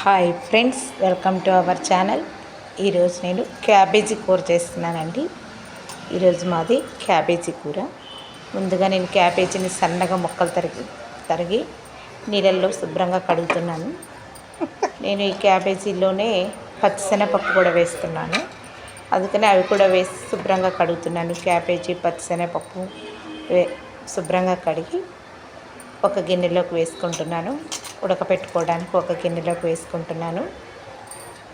Hi friends welcome to our channel ఈరోజు నేను cabbage కూర చేస్తున్నానండి. ఈరోజు మాది క్యాబేజీ కూర. ముందుగా నేను క్యాబేజీని సన్నగా మొక్కలు తరిగి తరిగి నీళ్ళల్లో శుభ్రంగా కడుగుతున్నాను. నేను ఈ క్యాబేజీలోనే పచ్చిశనగపప్పు కూడా వేస్తున్నాను. అందుకని అవి కూడా వేసి శుభ్రంగా కడుగుతున్నాను. క్యాబేజీ పచ్చిశనగపప్పు వే శుభ్రంగా కడిగి ఒక గిన్నెలోకి వేసుకుంటున్నాను. ఉడకపెట్టుకోవడానికి ఒక గిన్నెలోకి వేసుకుంటున్నాను.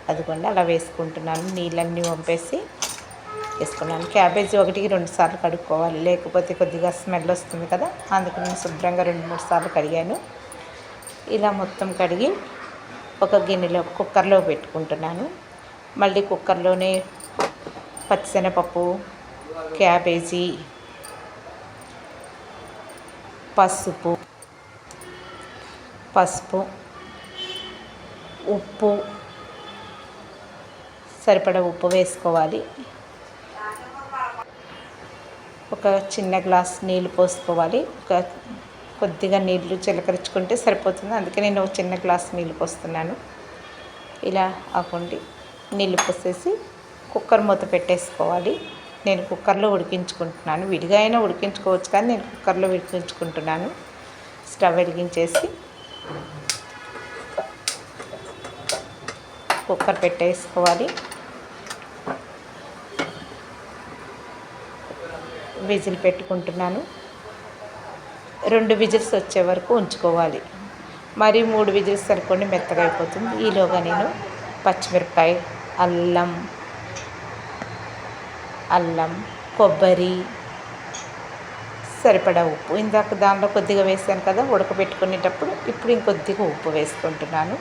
అదిగోండి అలా వేసుకుంటున్నాను. నీళ్ళన్నీ వంపేసి వేసుకున్నాను. క్యాబేజీ ఒకటికి రెండు సార్లు కడుక్కోవాలి. లేకపోతే కొద్దిగా స్మెల్ వస్తుంది కదా అందుకు నేను శుభ్రంగా రెండు మూడు సార్లు కడిగాను. ఇలా మొత్తం కడిగి ఒక గిన్నెలో కుక్కర్లో పెట్టుకుంటున్నాను. మళ్ళీ కుక్కర్లోనే పచ్చిశనగపప్పు క్యాబేజీ పసుపు పసుపు ఉప్పు సరిపడ ఉప్పు వేసుకోవాలి. ఒక చిన్న గ్లాస్ నీళ్ళు పోసుకోవాలి. ఒక కొద్దిగా నీళ్ళు చిలకరించుకుంటే సరిపోతుంది. అందుకే నేను ఒక చిన్న గ్లాస్ నీళ్ళు పోస్తున్నాను. ఇలా అవ్వండి నీళ్ళు పోసేసి కుక్కర్ మూత పెట్టేసుకోవాలి. నేను కుక్కర్లో ఉడికించుకుంటున్నాను. విడిగా అయినా ఉడికించుకోవచ్చు కానీ నేను కుక్కర్లో ఉడికించుకుంటున్నాను స్టవ్ వెలిగించేసి కుక్కర్ పెట్టేసుకోవాలి. విజిల్ పెట్టుకుంటున్నాను. రెండు విజిల్స్ వచ్చే వరకు ఉంచుకోవాలి. మరి మూడు విజిల్స్ సరిపోండి మెత్తగా అయిపోతుంది. ఈలోగా నేను పచ్చిమిరపకాయ అల్లం అల్లం కొబ్బరి సరిపడా ఉప్పు. ఇందాక దానిలో కొద్దిగా వేసాను కదా ఉడకబెట్టుకునేటప్పుడు ఇప్పుడు ఇంకొద్దిగా ఉప్పు వేసుకుంటున్నాను.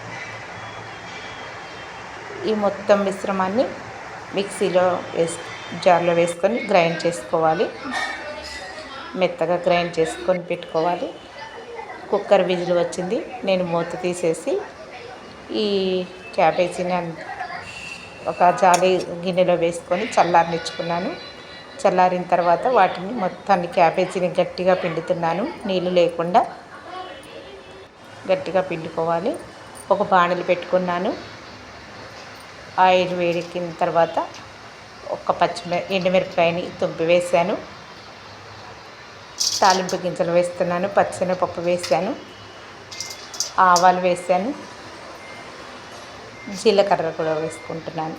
ఈ మొత్తం మిశ్రమాన్ని మిక్సీలో వేసు జార్లో వేసుకొని గ్రైండ్ చేసుకోవాలి. మెత్తగా గ్రైండ్ చేసుకొని పెట్టుకోవాలి. కుక్కర్ విజిల్ వచ్చింది. నేను మూత తీసేసి ఈ క్యాబేజీని ఒక జాలి గిన్నెలో వేసుకొని చల్లారనిచ్చుకున్నాను. చల్లారిన తర్వాత వాటిని మొత్తాన్ని క్యాబేజీని గట్టిగా పిండుతున్నాను. నీళ్ళు లేకుండా గట్టిగా పిండుకోవాలి. ఒక బాణలు పెట్టుకున్నాను. ఆయిల్ వేడెక్కిన తర్వాత ఒక పచ్చిమి ఎండుమిరపకాయని తుంపి వేసాను తాలింపు గింజలు వేస్తున్నాను. పచ్చెనపప్పు వేసాను ఆవాలు వేసాను జీలకర్ర కూడా వేసుకుంటున్నాను.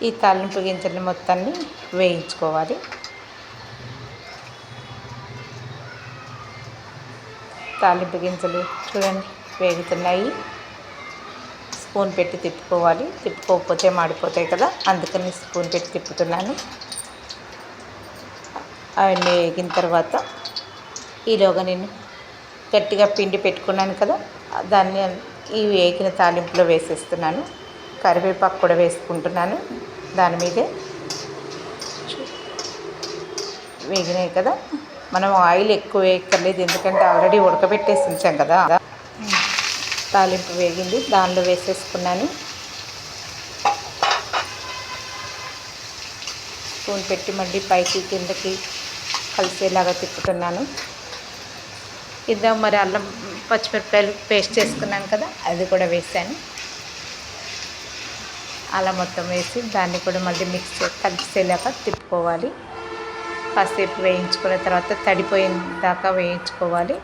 ఈ తాలింపు గింజలు మొత్తాన్ని వేయించుకోవాలి. తాలింపు గింజలు చూడండి వేగుతున్నాయి. స్పూన్ పెట్టి తిప్పుకోవాలి. తిప్పుకోకపోతే మాడిపోతాయి కదా అందుకని స్పూన్ పెట్టి తిప్పుతున్నాను. అవన్నీ వేగిన తర్వాత ఈలోగా నేను గట్టిగా పిండి పెట్టుకున్నాను కదా దాన్ని ఈ వేగిన తాలింపులో వేసేస్తున్నాను. కరివేపాకు కూడా వేసుకుంటున్నాను. దాని మీదే వేగినాయి కదా. మనం ఆయిల్ ఎక్కువ వేయక్కర్లేదు ఎందుకంటే ఆల్రెడీ ఉడకబెట్టేసి ఉంచాం కదా. తాలింపు వేగింది దానిలో వేసేసుకున్నాను. స్పూన్ పెట్టి మళ్ళీ పైకి కిందకి కలిసేలాగా తిప్పుతున్నాను. ఇద్దాం మరి అల్లం పచ్చిమిరపకాయలు పేస్ట్ చేసుకున్నాను కదా అది కూడా వేసాను. అలా మొత్తం వేసి దాన్ని కూడా మళ్ళీ మిక్స్ కలిసేలాగా తిప్పుకోవాలి. కాసేపు వేయించుకున్న తర్వాత తడిపోయిన దాకా వేయించుకోవాలి.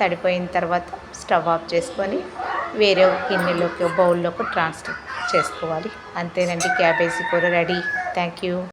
తడిపోయిన తర్వాత స్టవ్ ఆఫ్ చేసుకొని వేరే గిన్నెలోకి బౌల్లోకి ట్రాన్స్ఫర్ చేసుకోవాలి. అంతేనండి క్యాబేజీ కూర రెడీ. Thank you.